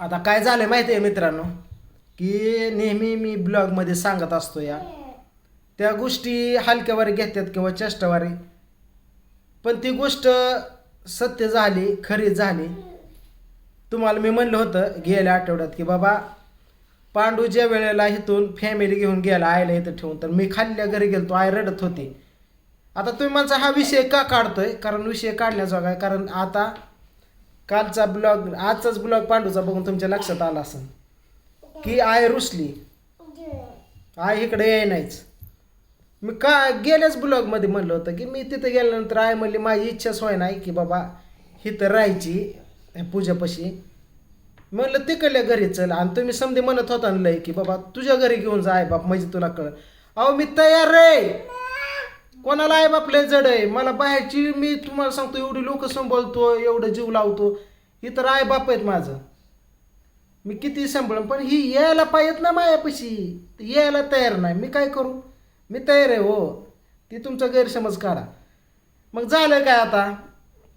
आता काय झालं माहिती आहे मित्रांनो? की नेहमी मी ब्लॉगमध्ये सांगत असतो या. त्या गोष्टी हलक्यावारी घेतात किंवा चेष्टावारी. पण ती गोष्ट सत्य झाली खरी झाली. तुम्हाला मी म्हणलं होतं गेल्या आठवड्यात की बाबा पांडू ज्या वेळेला इथून फॅमिली घेऊन गेला आईला इथं ठेवून तर मी खाल्ल्या घरी गेलो तो आई रडत होती. आता तुम्ही माझा हा विषय का काढतोय? कारण विषय काढण्याजोगा काय कारण आता कालचा ब्लॉग आजचाच ब्लॉग पांडूचा बघून तुमच्या लक्षात आला असेल. की आय रुसली. आय इकडे याय नाहीच. मी का गेल्याच ब्लॉगमध्ये म्हणलं होतं की मी तिथं गेल्यानंतर आय म्हणली माझी इच्छाच होय नाही की बाबा इथं राहायची पूजापाशी. म्हणलं तिकडल्या घरी चल. आणि तुम्ही समजे म्हणत होता ना लय की बाबा तुझ्या घरी घेऊन जा आई बाप म्हणजे तुला कळ अहो मी तयार रे. कोणाला आई बापले जड आहे? मला बाहेरची मी तुम्हाला सांगतो एवढी लोक सांभाळतो एवढं जीव लावतो. इतर आई बाप आहेत माझं. मी किती सांभाळून पण ही यायला पाहिजेत ना मायापाशी. यायला तयार नाही. मी काय करू? मी तयार आहे हो. ती तुमचा गैरसमज काढा. मग झालं काय आता?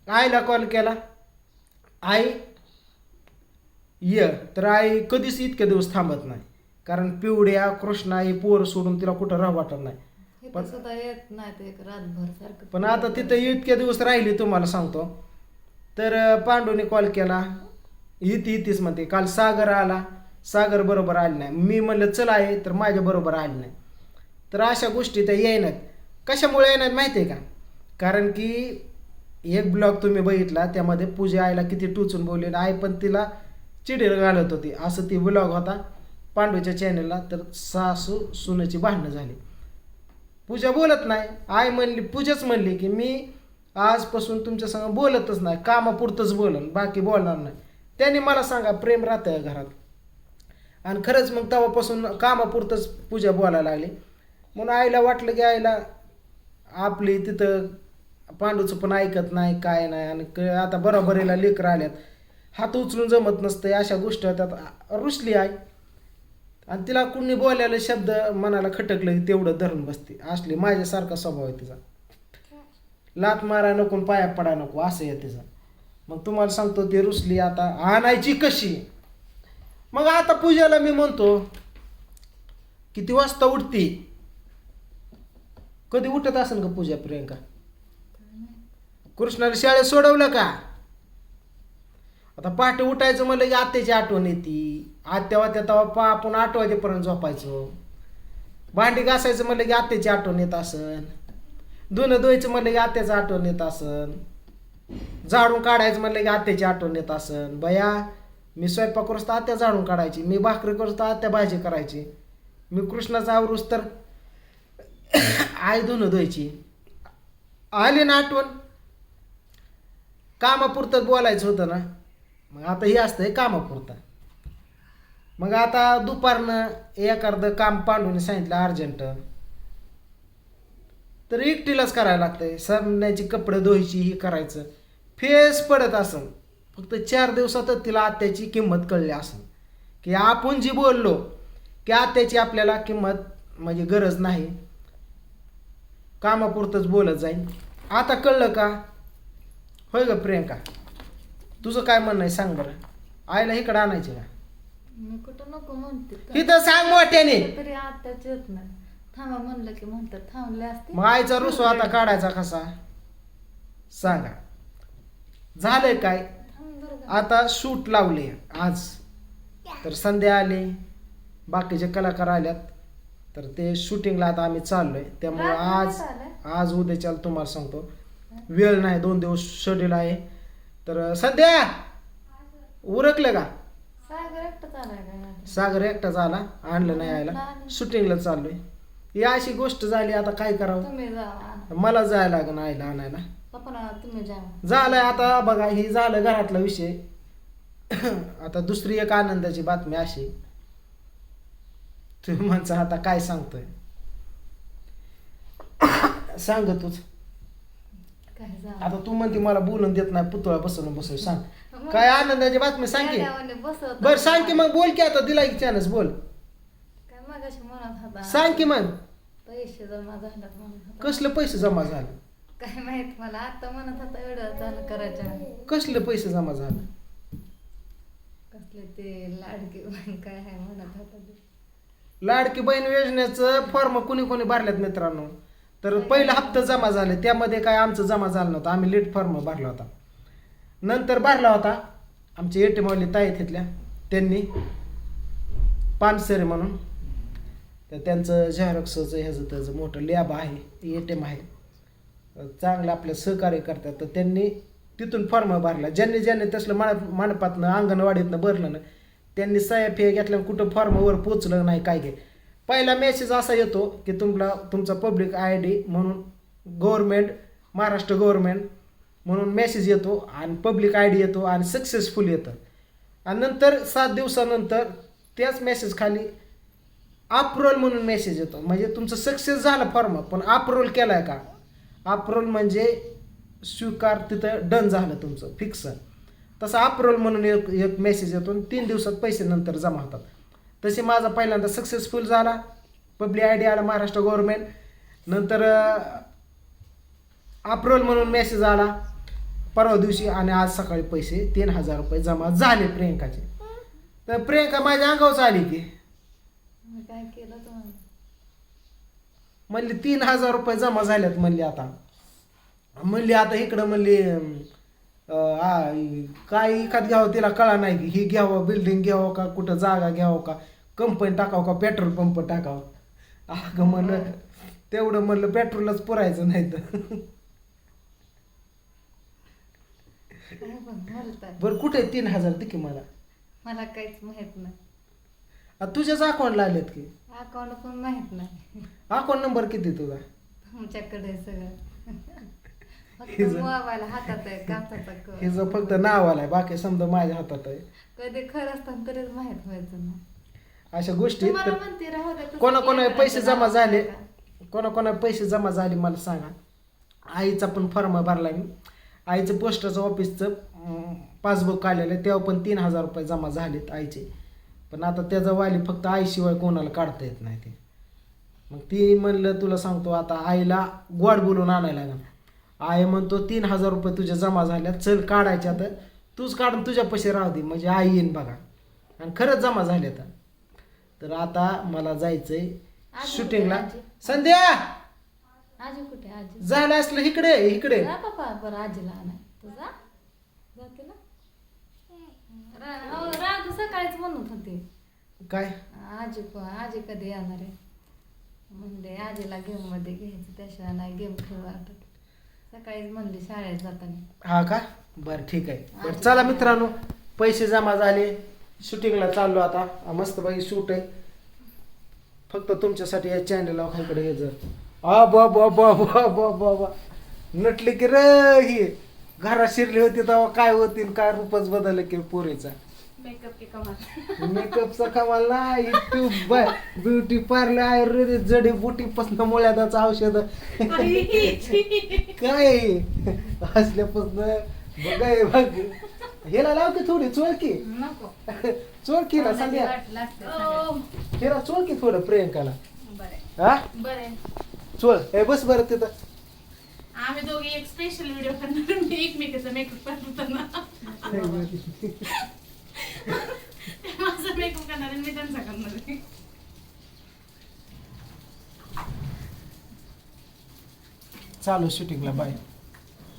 आईला कॉल केला. आई ये. तर आई कधीच इतके दिवस थांबत नाही. कारण पिवड्या कृष्णा ही पोर सोडून तिला कुठं राह वाटत नाही. इथं सुद्धा येत नाही ते एक रातभर सारखं पण आता तिथं इतके दिवस राहिली तुम्हाला सांगतो. तर अं, पांडूने कॉल केला. इथे इथेच म्हणते काल सागर आला. सागर बरोबर आले नाही. मी म्हणलं चल आहे. तर माझ्या बरोबर आले नाही. तर अशा गोष्टी त्या येईनात कशामुळे येणार माहिती आहे का? कारण की एक ब्लॉग तुम्ही बघितला त्यामध्ये पूजा आईला किती टुचून बोलली आई पण तिला चिडीर घालत होती. असं ती ब्लॉग होता पांडूच्या चॅनलला तर सासू सुनेची भांडणं झाली. पूजा बोलत नाही. आई म्हणली पूजाच म्हणली की मी आजपासून तुमच्या संग बोलतच नाही कामापुरतंच बोलन बाकी बोलणार नाही. त्याने मला सांगा प्रेम राहतं घरात? आणि खरंच मग तेव्हापासून कामापुरतंच पूजा बोलायला लागली. म्हणून आईला वाटलं की आईला आपली तिथं पांडूचं पण ऐकत नाही काय नाही आणि आता बरोबरीला लेकर आल्यात. हात उचलून जमत नसतं अशा गोष्टी होतात. रुसली आई. आणि तिला कुणी बोलायला शब्द मनाला खटकलं की तेवढं धरून बसते. असली माझ्यासारखा स्वभाव आहे तिचा. लात मारा नको पाया पडा नको असं आहे तिचा. मग तुम्हाला सांगतो ती रुसली आता. आणायची कशी? मग आता पूजाला मी म्हणतो किती वाजता उठती. कधी उठत असेल का पूजा प्रियंका? कृष्णाला शाळेत सोडवलं का? आता पहाटे उठायचं म्हणलं की आत्याची आठवण येते. आत्या ते तेव्हा पा आपण आठ वाजेपर्यंत झोपायचो. भांडी घासायचं म्हणलं की आत्याची आठवण येत असन. धुणं धुवायचं म्हणलं की आत्याचं आठवण येत असन. झाडून काढायचं म्हणलं की आत्याची आठवण येत असन. बया मी स्वयंपाक करूस तर आत्या झाडून काढायची मी भाकरी करूस तर आत्या भाजी करायची. मी कृष्णाचा आवरूस तर आई धुणं धुवायची. आली ना आठवण. कामापुरतं बोलायचं होतं ना. मग आता हे असतंय कामापुरतं. मग आता दुपारनं एखादं काम पांडूने सांगितलं अर्जंट. तर एकटीलाच करायला लागतंय. सरण्याची कपडे धुवायची ही करायचं. फेस पडत असन. फक्त चार दिवसातच तिला आत्याची किंमत कळली असन. की आपण जी बोललो की आत्याची आपल्याला किंमत म्हणजे गरज नाही. कामापुरतंच बोलत जाईल आता कळलं का? होय ग प्रियंका? तुझं काय म्हणणं आहे सांग बरं. आईला इकडं आणायची का? मी कुठं नको म्हणते. तिथं सांग मोठ्याने. तरी आत्ताच येत नाही. थांबा म्हणलं की म्हणतात थांबले असते. मग आईचा रुसवा आता काढायचा कसा? सांगा. झालंय काय? थांब बरं का. आता शूट लावले आज. तर संध्या आले. बाकीचे कलाकार आल्यात. तर ते शूटिंगला आता आम्ही चाललोय. त्यामुळे आज नाही? आज उद्याच्याला तुम्हाला सांगतो. वेळ नाही दोन दिवस शेड्यूल आहे. तर संध्या! उरकलं का? सागर एकटाच आलाय काय सागर एकटाच आला आणलं नाही आयला शूटिंगला चाललोय. ही अशी गोष्ट झाली आता काय करावं? तुम्ही जा. मला जायला लागेल आईला आणायला. पप्पा तुम्ही जा. झालंय आता बघा ही झालं घरातला विषय. आता दुसरी एक आनंदाची बातमी अशी. तुम्ही म्हणता आता काय सांगतोय? सांग तूच. काय जा आता तू म्हणते मला बोलून देत नाही पुतळा बसवून बसव सांग. काय आनंदाची बातमी सांग की. बर सांग की मग बोल की आता दिला की चानस बोल. काय मगाशी म्हणत होता. सांग की मग. पैसे जमा होता. कसले पैसे जमा झाले? काय माहीत मला आता म्हणत होता एवढं चालू करायचं. कसले पैसे जमा झाले? कसले ते लाडके बहीण काय आहे म्हणत होता ते. लाडकी बहीण योजनेचं फॉर्म कुणी कोणी भरल्यात मित्रांनो. तर पहिला हप्ता जमा झाले त्यामध्ये काय आमचं जमा झालं नव्हतं. आम्ही लेट फॉर्म भरला होता. नंतर भरला होता. आमचे ए टी ताई तिथल्या त्यांनी पानसरे म्हणून. तर त्यांचं झेरॉक्सचं ह्याचं त्याचं मोठं लॅब आहे ए टी एम आहे. चांगलं आपलं सहकार्य करतात. तर त्यांनी तिथून फॉर्म भरला. ज्यांनी ज्यांनी तसलं मान मानपातनं अंगणवाडीतनं भरलं ना त्यांनी साहेब हे घेतल्यानं कुठं फॉर्मवर पोचलं नाही काय घे. पहिला मेसेज असा येतो की तुमला तुमचा पब्लिक आय डी म्हणून गव्हर्मेंट महाराष्ट्र गव्हर्मेंट म्हणून मेसेज येतो आणि पब्लिक आय डी येतो आणि सक्सेसफुल येतं. आणि नंतर सात दिवसानंतर त्याच मेसेज खाली अप्रोल म्हणून मेसेज येतो. म्हणजे तुमचं सक्सेस झालं फॉर्म पण अप्रोल केलाय का? अप्रोल म्हणजे स्वीकार तिथं डन झालं तुमचं फिक्स तसं अप्रोल म्हणून एक एक मेसेज येतो तीन दिवसात पैसे नंतर जमा होतात. तसे माझा पहिल्यांदा सक्सेसफुल झाला. पब्लिक आय डी आला महाराष्ट्र गव्हर्मेंट नंतर अप्रोल म्हणून मेसेज आला. परवा दिवशी आणि आज सकाळी पैसे तीन हजार रुपये जमा झाले प्रियंकाचे. तर प्रियंका माझ्या अंगावच आली की. मग काय केलं तुम्हाला? म्हणली तीन हजार रुपये जमा झाल्यात म्हणली आता. म्हणली आता इकडं म्हणली अं, आ, काय एखाद घ्यावं तिला कळा नाही की ही घ्यावं बिल्डिंग घ्यावं का कुठं जागा घ्यावं का कंपनी टाकावं का पेट्रोल पंप टाकावं? अगं म्हणलं तेवढं म्हणलं पेट्रोलच पुरायचं नाही तर काय पण बोलताय बरं कुठे तीन हजार दे की मला? मला काहीच माहीत नाही. आ, तुझ्याच अकाउंटला आलेत की? अकाउंट पण माहीत नाही. अकाउंट नंबर किती तुझा? तुमच्याकडे आहे सगळं. फक्त हिचं- मोबाईल हातात आहे काचाचा कळ. हे जर फक्त नाव आलाय बाकी समजा माझ्या हातात आहे. कधी खरं असताना तरीच माहीत व्हायचं ना. अशा गोष्टी तुम्हाला तर म्हणते राहू द्या, तसं कोणा कोणा केलं पैसे जमा नाव झाले सांगा. कोणा कोणा पैसे जमा झाले मला सांगा. आईचा पण फॉर्म भरला मी. आईचं पोस्टाचं ऑफिसचं पासबुक काढलेलं आहे तेव्हा पण तीन हजार रुपये जमा झालेत आईचे. पण आता त्याचं वाली फक्त आईशिवाय कोणाला काढता येत नाही ते. मग ती म्हणलं तुला सांगतो आता आईला गोड बोलून आणायला लागेल. आई म्हणतो तीन हजार रुपये तुझ्या जमा झाल्या चल काढायच्या तर तूच काढून तुझ्या पैसे राहू दे म्हणजे आई येईन बघा. आणि खरंच जमा झाले तर आता मला जायचंय शूटिंगला? संध्या! आजी कुठे आजी. झालं असलं इकडे इकडे. जा पप्पा बरं आजीला आणाय. तू जा. जाते ना? रा- अहो, राजू सकाळीच म्हणत होती. काय? आजी प- आजी कधी येणार आहे? म्हणजे आजीला गेममध्ये घ्यायचं त्याशिवाय नाही गेम खेळू वाटत. सकाळीच म्हणली शाळेत जाताना. हा का? बरं ठीक आहे. बरं चला मित्रांनो पैसे जमा झाले. शूटिंगला चाललो आता. मस्त बाई शूट आहे. फक्त तुमच्यासाठी या चॅनलला इकडे हे जर आ बा बा बा बा बा बा बा. नटली की रे ही. घरात शिरली होती तेव्हा काय होती आणि काय रूपच बदललं की पोरीचा. मेकअप की कमाल. मेकअपचा कमाल नाही युट्यूब ब्युटी पार्लर आयुर्वेदिक जडी बुटी पासन मुळ्याचं औषध. काय? असल्यापासून बघाय बघ. हिला लाव की थोडी चोळ की. नको. चोळ की ना संध्या. हिला चोळ की थोडं प्रियंकाला. बरं. हा बरे. चोळ हे बस बरं तिथं. आम्ही दोघे एक स्पेशल व्हिडिओ करणार मी एकमेकीचा मेकअप करताना माझा मेकअप करणार आणि मी त्यांचा करणार आहे. चालू शूटिंगला बाय